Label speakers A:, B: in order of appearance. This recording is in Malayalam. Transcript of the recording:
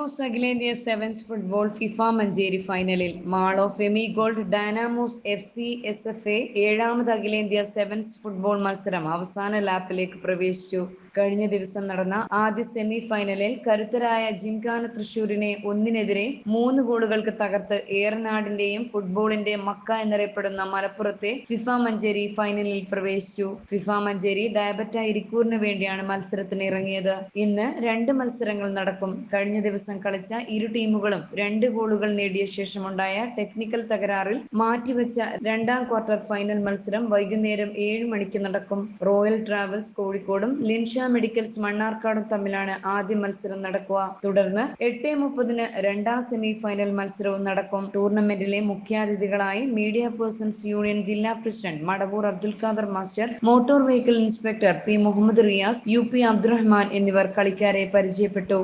A: ഡൈനാമോസ് അഖിലേന്ത്യ സെവൻസ് ഫുട്ബോൾ ഫിഫ മഞ്ചേരി ഫൈനലിൽ mall of Amy gold dynamos F C S F A ഏഴാമത് അഖിലേന്ത്യ സെവൻസ് ഫുട്ബോൾ മത്സരം അവസാന ലാപ്പിലേക്ക് പ്രവേശിച്ചു. കഴിഞ്ഞ ദിവസം നടന്ന ആദ്യ സെമി ഫൈനലിൽ കരുത്തരായ ജിംഖാന തൃശൂരിനെ ഒന്നിനെതിരെ മൂന്ന് ഗോളുകൾക്ക് തകർത്ത് ഏറനാടിന്റെയും ഫുട്ബോളിന്റെ മക്ക എന്നറിയപ്പെടുന്ന മലപ്പുറത്തെ ഫിഫ മഞ്ചേരി ഫൈനലിൽ പ്രവേശിച്ചു. ഫിഫ മഞ്ചേരി ഡയബറ്റ ഇരിക്കൂറിന് വേണ്ടിയാണ് മത്സരത്തിന് ഇറങ്ങിയത്. ഇന്ന് രണ്ട് മത്സരങ്ങൾ നടക്കും. കഴിഞ്ഞ ദിവസം കളിച്ച ഇരു ടീമുകളും രണ്ട് ഗോളുകൾ നേടിയ ശേഷമുണ്ടായ ടെക്നിക്കൽ തകരാറിൽ മാറ്റിവെച്ച രണ്ടാം ക്വാർട്ടർ ഫൈനൽ മത്സരം വൈകുന്നേരം ഏഴ് മണിക്ക് നടക്കും. റോയൽ ട്രാവൽസ് കോഴിക്കോടും ലിൻഷ മെഡിക്കൽസ് മണ്ണാർക്കാടും തമ്മിലാണ് ആദ്യ മത്സരം നടക്കുക. തുടർന്ന് എട്ട് മുപ്പതിന് രണ്ടാം സെമി ഫൈനൽ മത്സരവും നടക്കും. ടൂർണമെന്റിലെ മുഖ്യാതിഥികളായി മീഡിയ പേഴ്സൺസ് യൂണിയൻ ജില്ലാ president Madavoor Abdul Khader master motor vehicle inspector P Muhammad Riyas U P Abdurahman എന്നിവർ കളിക്കാരെ പരിചയപ്പെട്ടു.